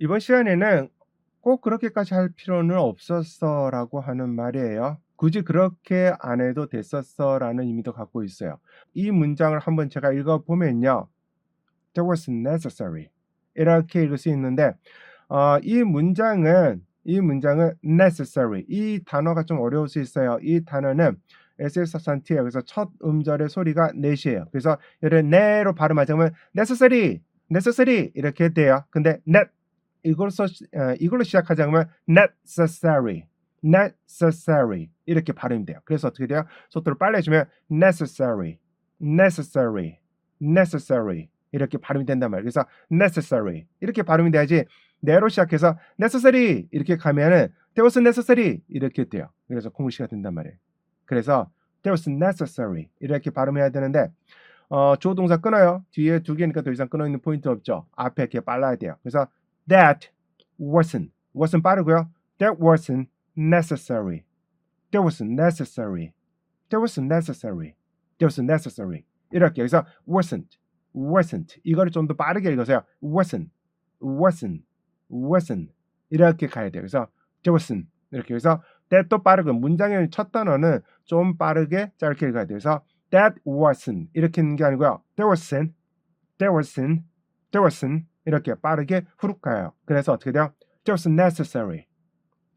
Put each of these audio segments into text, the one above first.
이번 시간에는 꼭 그렇게까지 할 필요는 없었어 라고 하는 말이에요. 굳이 그렇게 안 해도 됐었어 라는 의미도 갖고 있어요. 이 문장을 한번 제가 읽어보면요. That was necessary. 이렇게 읽을 수 있는데 어, 이 문장은 이 문장은 necessary. 이 단어가 좀 어려울 수 있어요. 이 단어는 SS산티예요. 그래서 첫 음절의 소리가 넷이에요. 그래서 얘를 네로 발음하자면 necessary, necessary 이렇게 돼요. 근데 net 이걸로 써, 어, 이걸로 시작하자면 necessary, necessary 이렇게 발음이 돼요. 그래서 어떻게 돼요? 속도를 빨리 해주면 necessary, necessary, necessary 이렇게 발음이 된단 말이에요. 그래서 necessary 이렇게 발음이 돼야지 네로 시작해서 necessary 이렇게 가면은 there was necessary 이렇게 돼요. 그래서 공식시가 된단 말이에요. 그래서 there was necessary 이렇게 발음해야 되는데 어, 주어 동사 끊어요. 뒤에 두 개니까 더 이상 끊어 있는 포인트 없죠. 앞에 이렇게 빨라야 돼요. 그래서 that wasn't wasn't 빠르고요. that wasn't necessary. that was necessary. that was necessary. that was necessary. 이렇게 여기서 wasn't wasn't 이거를 좀 더 빠르게 읽어서요. wasn't wasn't wasn't 이렇게 가야 돼요. 그래서 there wasn't 이렇게 해서 that도 빠르고 문장의 첫 단어는 좀 빠르게 짧게 읽어야 돼요. 그래서 that wasn't 이렇게 있는 게 아니고요. there wasn't there wasn't there wasn't 이렇게 빠르게 후룩 가요. 그래서 어떻게 돼요? was necessary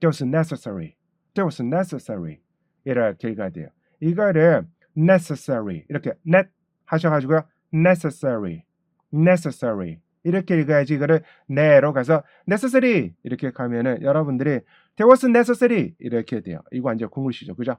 was necessary was necessary 이렇게 읽어야 돼요. 이거를 necessary 이렇게 net 하셔가지고요. necessary necessary 이렇게 읽어야지 이거를 네로 가서 necessary 이렇게 가면은 여러분들이 there was necessary 이렇게 돼요. 이거 완전 공글씨죠. 그죠?